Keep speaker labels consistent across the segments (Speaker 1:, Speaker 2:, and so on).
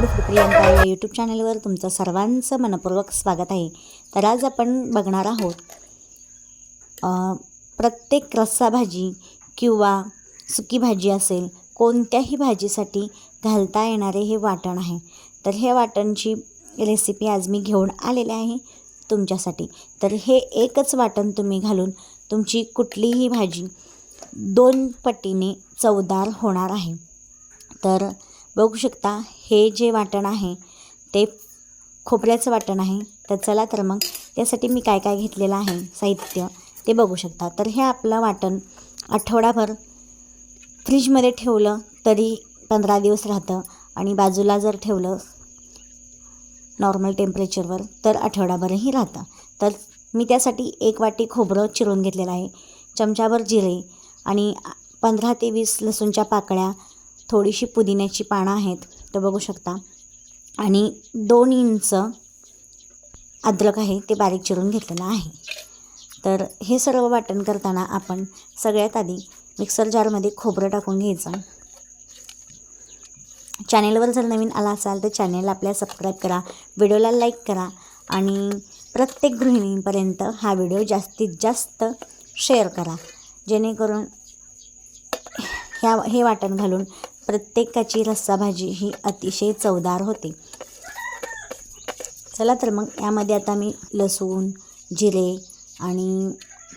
Speaker 1: Mood Priyanka या YouTube चॅनलवर तुमचं सर्वांचं मनपूर्वक स्वागत आहे. तर आज आपण बघणार आहोत प्रत्येक रस्सा भाजी किंवा सुकी भाजी असेल कोणत्याही भाजीसाठी घालता येणारे हे वाटण आहे. तर हे वाटणची रेसिपी आज मी घेऊन आलेले आहे तुमच्यासाठी. तर हे एकच वाटण तुम्ही घालून तुमची कुठलीही भाजी दोन पटीने चवदार होणार आहे. तर बघू शकता हे जे वाटण आहे ते खोबऱ्याचं वाटण आहे तर चला तर मग त्यासाठी मी काय काय घेतलेलं आहे साहित्य ते बघू शकता. तर हे आपलं वाटण आठवडाभर फ्रीजमध्ये ठेवलं तरी पंधरा दिवस राहतं आणि बाजूला जर ठेवलं नॉर्मल टेम्परेचरवर तर आठवडाभरही राहतं. तर मी त्यासाठी एक वाटी खोबरं चिरून घेतलेलं आहे चमचाभर जिरे आणि पंधरा ते वीस लसूणच्या पाकळ्या थोडीशी पुदिन्याची पानं आहेत तर बघू शकता. आणि दोन इंच अद्रक आहे ते बारीक चिरून घेतलेलं आहे. तर हे सर्व वाटण करताना आपण सगळ्यात आधी मिक्सर जारमध्ये खोबरं टाकून घ्यायचं. चॅनेलवर जर नवीन आला असाल तर चॅनेल आपल्या सबस्क्राईब करा व्हिडिओला लाईक करा आणि प्रत्येक गृहिणींपर्यंत हा व्हिडिओ जास्तीत जास्त शेअर करा. जेणेकरून ह्या हे वाटण घालून प्रत्येकाची रस्सा भाजी ही अतिशय चवदार होते. चला तर मग यामध्ये आता मी लसूण जिरे आणि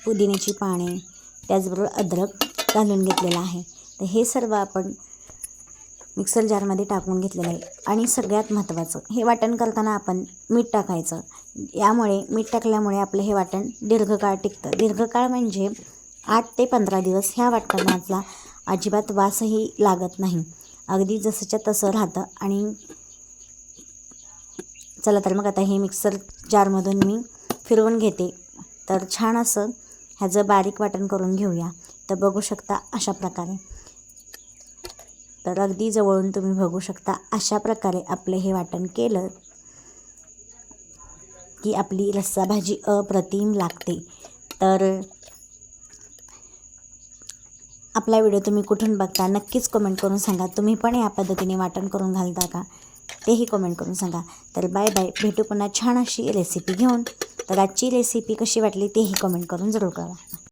Speaker 1: पुदिन्याची पाने त्याचबरोबर अद्रक घालून घेतलेलं आहे. तर हे सर्व आपण मिक्सर जारमध्ये टाकून घेतलेलं आहे. आणि सगळ्यात महत्त्वाचं हे वाटण करताना आपण मीठ टाकायचं. यामुळे मीठ टाकल्यामुळे आपलं हे वाटण दीर्घकाळ टिकतं. दीर्घकाळ म्हणजे आठ ते पंधरा दिवस ह्या वाटणाचा अजिबात वासही लागत नाही. अगदी जसंच्या तसं राहतं आणि चला तर मग आता हे मिक्सर जारमधून मी फिरवून घेते. तर छान असं ह्याचं बारीक वाटण करून घेऊया. तर बघू शकता अशा प्रकारे. तर अगदी जवळून तुम्ही बघू शकता अशा प्रकारे आपलं हे वाटण केलं की आपली रस्सा भाजी अप्रतिम लागते. तर आपला व्हिडिओ तुम्ही कुठून बघता नक्कीच कमेंट करून सांगा. तुम्ही पण या पद्धतीने वाटण करून घालता का? तेही कमेंट करून सांगा. तर बाय बाय भेटू पुन्हा छान अशी रेसिपी घेऊन. तर आजची रेसिपी कशी वाटली तेही कमेंट करून जरूर करा